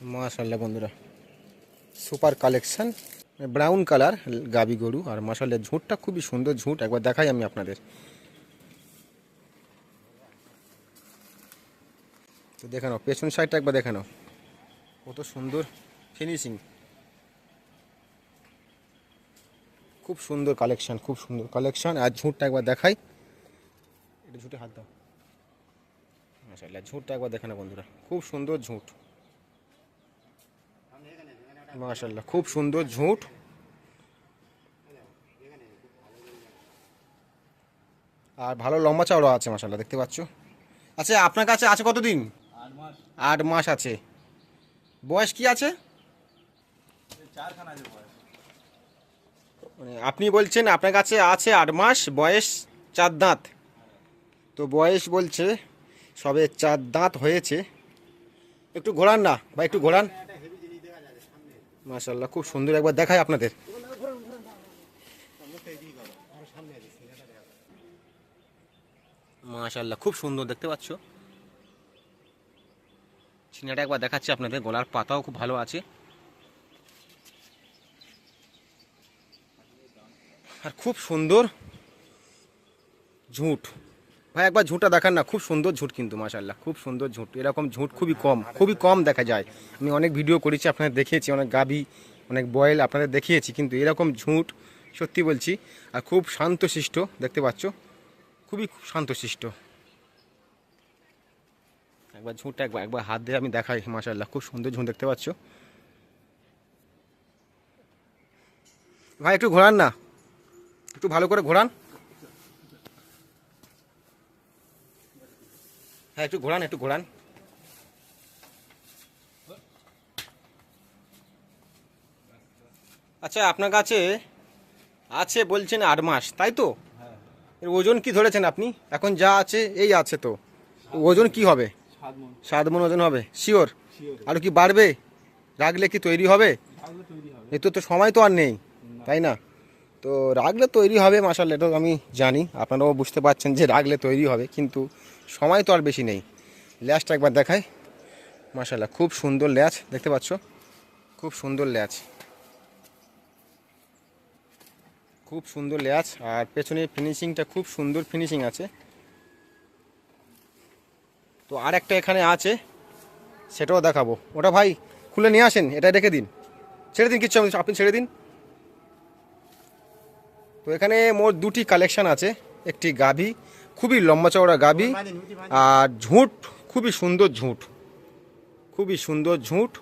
মাশাল্লাহ বন্ধুরা। Super collection, brown colour গাবি গরু, আর মাশাল্লাহ ঝুঁটটা খুবই সুন্দর ঝুঁট, একবার দেখাই আমি আপনাদের। তো দেখে নাও পেছন সাইডটা একবার দেখে নাও কত সুন্দর ফিনিশিং খুব সুন্দর কালেকশন, খুব সুন্দর কালেকশন, আর ঝুঁটটা একবার দেখাই। এটা ঝুঁটে হাত দাও। মাশাল্লাহ, ঝুঁটটা একবার দেখে না বন্ধুরা, খুব সুন্দর ঝুঁট। মাশাল্লাহ খুব সুন্দর ঝুঁট। আর ভালো লম্বা চওড়া আছে মাশাল্লাহ দেখতে পাচ্ছ? আচ্ছা আপনার কাছে আছে কতদিন? আট মাস। আট মাস আছে। বয়স কি আছে? মানে আপনি বলছেন আপনার কাছে আছে আট মাস বয়স চার দাঁত। তো বয়স বলছে সবে চার দাঁত হয়েছে। একটু ঘোরান না বা একটু ঘোরান। মাশাল্লাহ খুব সুন্দর একবার দেখায় আপনাদের। মাশাল্লাহ খুব সুন্দর, দেখতে পাচ্ছ? সিনাটা একবার দেখাচ্ছি আপনাদের, গলার পাতাও খুব ভালো আছে। আর খুব সুন্দর ঝুঁট। ভাই, একবার ঝুঁটটা দেখান না, খুব সুন্দর ঝুঁট কিন্তু মাশাল্লাহ খুব সুন্দর ঝুঁট। এরকম ঝুঁট খুবই কম খুবই কম দেখা যায়। আমি অনেক ভিডিও করেছি, আপনাদের দেখিয়েছি, অনেক গাবি অনেক বয়েল আপনাদের দেখিয়েছি, কিন্তু এরকম ঝুঁট, সত্যি বলছি, আর খুব শান্তশিষ্ট, দেখতে পাচ্ছ? খুবই শান্তশিষ্ট। একবার ঝুঁটটা একবার একবার হাত দিয়ে আমি দেখাই মাশাল্লাহ খুব সুন্দর ঝুঁট দেখতে পাচ্ছ? ভাই, একটু ঘোরান না, একটু ভালো করে ঘোরান। হ্যাঁ একটু ঘোরান একটু ঘোরান। আচ্ছা আপনার কাছে আছে বলছেন আট মাস, তাই তো? এর ওজন কি ধরেছেন আপনি? এখন যা আছে, এই আছে তো। ওজন কি হবে? সাত মন ওজন হবে, শিওর? আর কি বাড়বে? রাখলে কি তৈরি হবে? থাকলে তৈরি হবে এ তো সময় তো আর নেই, তাই না? তো রাগলে তৈরি হবে মাসাল এটা আমি জানি। আপনারাও বুঝতে পারছেন যে রাগলে তৈরি হবে, কিন্তু সময় তো আর বেশি নেই। ল্যাচটা একবার দেখাই। মাসাল্লাহ খুব সুন্দর ল্যাচ, দেখতে পাচ্ছ? খুব সুন্দর ল্যাচ। খুব সুন্দর ল্যাচ, আর পেছনে ফিনিশিংটা খুব সুন্দর ফিনিশিং আছে। তো আর একটা এখানে আছে, সেটাও দেখাবো। ওটা ভাই, খুলে নিয়ে আসেন এটা রেখে দিন। ছেড়ে দিন, কিচ্ছু আপনি ছেড়ে দিন। তো এখানে মোট দুটি কালেকশান আছে, একটি গাভী খুবই লম্বা চওড়া গাভী আর ঝুঁট খুবই সুন্দর ঝুঁট। খুবই সুন্দর ঝুঁট।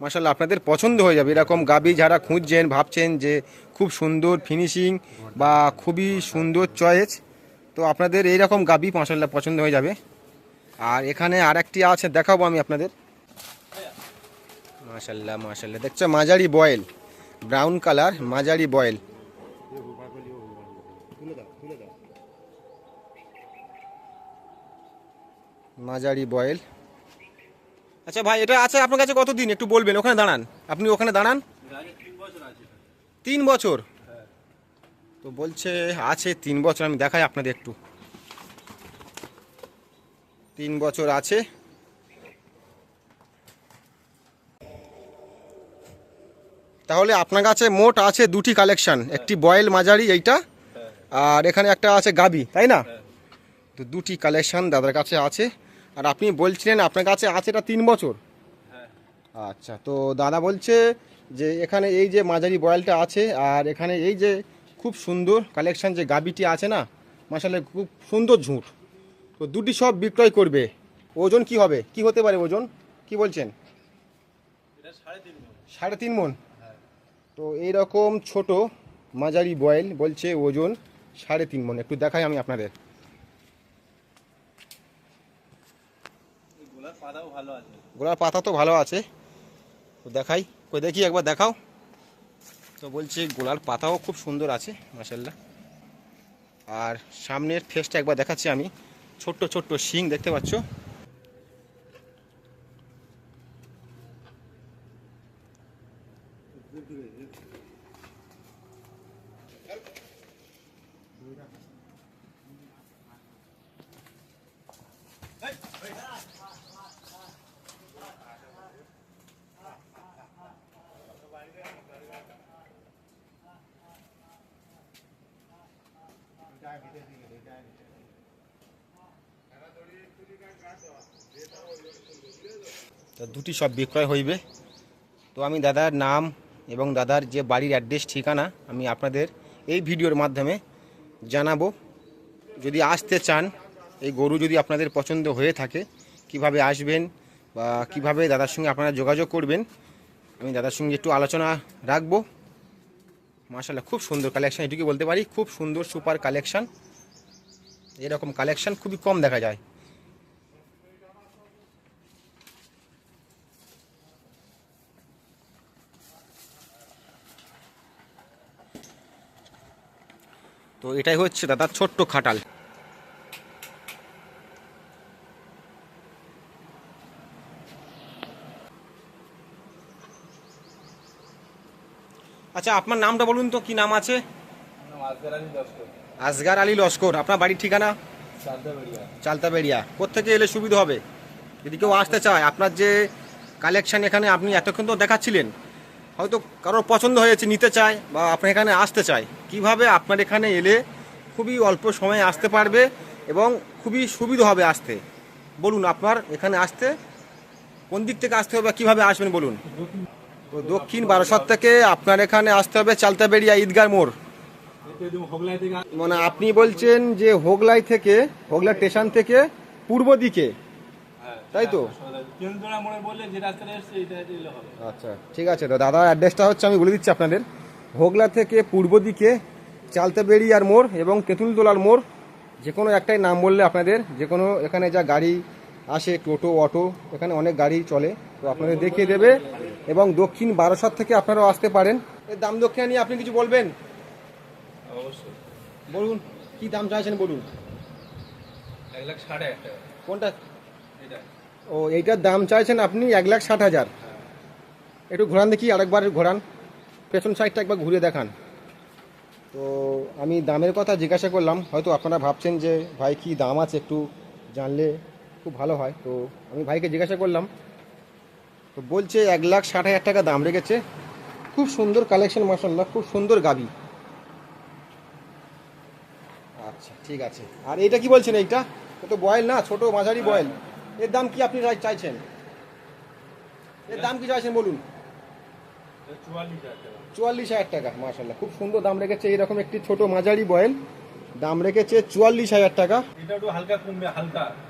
মাসাল্লাহ আপনাদের পছন্দ হয়ে যাবে। এরকম গাভী যারা খুঁজছেন, ভাবছেন যে খুব সুন্দর ফিনিশিং বা খুবই সুন্দর চয়েস তো আপনাদের এইরকম গাভী মাসাল্লাহ পছন্দ হয়ে যাবে। আর এখানে আর একটি আছে, দেখাবো আমি আপনাদের। মাশাল্লাহ মাশাল্লাহ দেখছ, মাঝারি বয়েল, ব্রাউন কালার, মাঝারি বয়েল। মাঝারি বয়েল। আচ্ছা ভাই এটা আছে আপনার কাছে কতদিন? একটু বলবেন ওখানে দাঁড়ান। আপনি ওখানে দাঁড়ান। তিন বছর তো বলছে আছে তিন বছর আমি দেখাই আপনাদের একটু। তিন বছর আছে। তাহলে আপনার কাছে মোট আছে দুটি কালেকশন একটি বয়েল মাঝারি এইটা আর এখানে একটা আছে গাবি তাই না? তো দুটি কালেকশন দাদার কাছে আছে। আর আপনি বলছিলেন আপনার কাছে আছে এটা তিন বছর? হ্যাঁ। আচ্ছা তো দাদা বলছে যে এখানে এই যে মাঝারি বয়েলটা আছে আর এখানে এই যে খুব সুন্দর কালেকশন যে গাবিটি আছে না মাসালে খুব সুন্দর ঝুঁট। তো দুটি সব বিক্রয় করবে। ওজন কি হবে? কি হতে পারে ওজন? কি বলছেন? সাড়ে তিন মন। সাড়ে তিন তো এইরকম ছোট মাঝারি বয়েল বলছে ওজন সাড়ে তিন মন। একটু দেখাই আমি আপনাদের। গোলার পাতা তো ভালো আছে। তো দেখাই, কই দেখি একবার দেখাও। তো বলছি গোলার পাতাও খুব সুন্দর আছে মাসাল্লাহ আর সামনের ফেসটা একবার দেখাচ্ছি আমি। ছোট্ট ছোট্ট শিং, দেখতে পাচ্ছ? তো দুটি সব বিক্রয় হইবে। তো আমি দাদার নাম এবং দাদার যে বাড়ির অ্যাড্রেস, ঠিকানা আমি আপনাদের এই ভিডিওর মাধ্যমে জানাব। যদি আসতে চান, এই গরু যদি আপনাদের পছন্দ হয়ে থাকে, কীভাবে আসবেন বা কীভাবে দাদার সঙ্গে আপনারা যোগাযোগ করবেন, আমি দাদার সঙ্গে একটু আলোচনা রাখব। মাশাল্লাহ খুব সুন্দর কালেকশান এটুকু বলতে পারি, খুব সুন্দর সুপার কালেকশন এরকম কালেকশান খুবই কম দেখা যায়। তো এটাই হচ্ছে দাদার ছোট্ট খাটাল। আচ্ছা আপনার নামটা বলুন তো কি নাম আছে? আসগার আলী লস্কর। আপনার বাড়ির ঠিকানা? চালতাবেড়িয়া। কোথেকে এলে সুবিধা হবে? যদি কেউ আসতে চায় আপনার যে কালেকশন এখানে আপনি এতক্ষণ তো দেখাচ্ছিলেন হয়তো কারোর পছন্দ হয়েছে নিতে চায় বা আপনার এখানে আসতে চায়। কীভাবে আপনার এখানে এলে খুবই অল্প সময়ে আসতে পারবে এবং খুবই সুবিধা হবে আসতে? বলুন আপনার এখানে আসতে কোন দিক থেকে আসতে হবে কীভাবে আসবেন বলুন? তো দক্ষিণ বারাসত থেকে আপনার এখানে আসতে হবে চালতাবেড়িয়া ঈদগার মোড়। মানে আপনি বলছেন যে হোগলাই থেকে হোগলা স্টেশন থেকে পূর্ব দিকে। তাই তো? আচ্ছা ঠিক আছে। তো দাদা অ্যাড্রেসটা হচ্ছে আমি বলে দিচ্ছি আপনাদের। হোগলা থেকে পূর্ব দিকে চালতাবেড়িয়ার মোড় এবং তেঁতুলতলার মোড় যে কোনো একটাই নাম বললে আপনাদের যে কোনো এখানে যা গাড়ি আসে টোটো অটো এখানে অনেক গাড়ি চলে তো আপনাদের দেখিয়ে দেবে। এবং দক্ষিণ বারাসত থেকে আপনারাও আসতে পারেন। এর দাম দক্ষিণা নিয়ে আপনি কিছু বলবেন? অবশ্যই। বলুন কি দাম চাইছেন বলুন? এক লাখ কোনটা? ও এইটার দাম চাইছেন আপনি এক লাখ ষাট হাজার। একটু ঘোরান দেখি আরেকবার ঘোরান। পেছন সাইডটা একবার ঘুরে দেখান। তো আমি দামের কথা জিজ্ঞাসা করলাম, হয়তো আপনারা ভাবছেন যে ভাই কি দাম আছে একটু জানলে খুব ভালো হয়। তো আমি ভাইকে জিজ্ঞাসা করলাম, তো বলছে এক লাখ ষাট হাজার টাকা দাম রেখেছে। খুব সুন্দর কালেকশন মাসাল্লাহ খুব সুন্দর গাবি। আচ্ছা ঠিক আছে। আর এইটা কি বলছেন এইটা? এটা তো বয়েল না, ছোট মাঝারি বয়েল। এর দাম কি আপনি চাই- চাইছেন এর দাম কি চাইছেন বলুন। চুয়াল্লিশ হাজার টাকা। মাসাল্লাহ খুব সুন্দর দাম রেখেছে এইরকম একটি ছোট মাঝারি বয়েল। দাম রেখেছে চুয়াল্লিশ হাজার টাকা।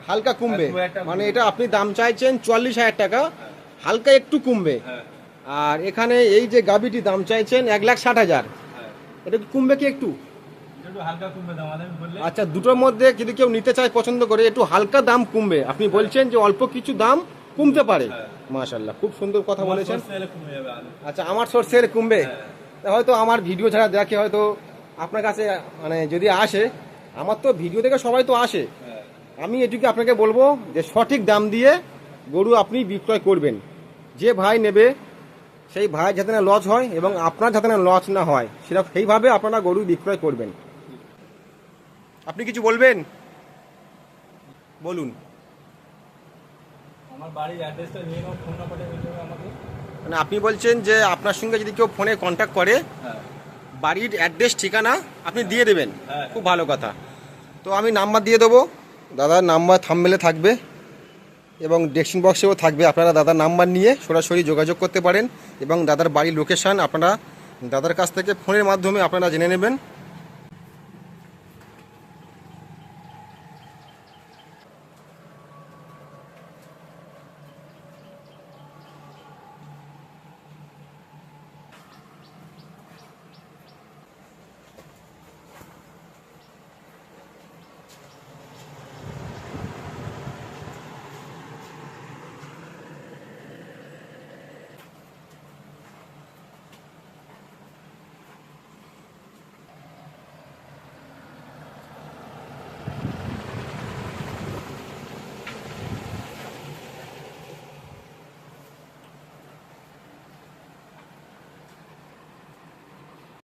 হালকা কমবে মানে এটা আপনি দাম চাইছেন চুয়াল্লিশ হাজার টাকা হালকা একটু কমবে। হ্যাঁ। আর এখানে এই যে গাবিটি দাম চাইছেন এক লাখ ষাট হাজার। হ্যাঁ। এটা কি কমবে কি একটু? আচ্ছা দুটোর মধ্যে যদি কেউ নিতে চায় পছন্দ করে একটু হালকা দাম কমবে। আপনি বলছেন যে অল্প কিছু দাম কমতে পারে। হ্যাঁ। মাশাল্লাহ খুব সুন্দর কথা বলেছেন। আচ্ছা আমার সোর্সের কমবে। হ্যাঁ। হয়তো আমার ভিডিও ছাড়া দেখে হয়তো আপনার কাছে মানে যদি আসে আমার তো ভিডিও দেখে সবাই তো আসে। হ্যাঁ। আমি এটুকু আপনাকে বলব যে সঠিক দাম দিয়ে গরু আপনি বিক্রয় করবেন। যে ভাই নেবে সেই ভাই যাতে না লস হয় এবং আপনার যাতে না লস না হয় সেটা সেইভাবে আপনারা গরু বিক্রয় করবেন। আপনি কিছু বলবেন? বলুন। আমার বাড়ির অ্যাড্রেসটা নিয়ে নাও ফোন নাম্বারটা নিতে হবে আমাকে। মানে আপনি বলছেন যে আপনার সঙ্গে যদি কেউ ফোনে কন্ট্যাক্ট করে হ্যাঁ। বাড়ির অ্যাড্রেস ঠিকানা আপনি দিয়ে দেবেন। হ্যাঁ। খুব ভালো কথা। তো আমি নাম্বার দিয়ে দেবো। দাদার নাম্বার থামমেলে থাকবে এবং ডেস্কিং বক্সেও থাকবে। আপনারা দাদার নাম্বার নিয়ে সরাসরি যোগাযোগ করতে পারেন এবং দাদার বাড়ির লোকেশান আপনারা দাদার কাছ থেকে ফোনের মাধ্যমে আপনারা জেনে নেবেন।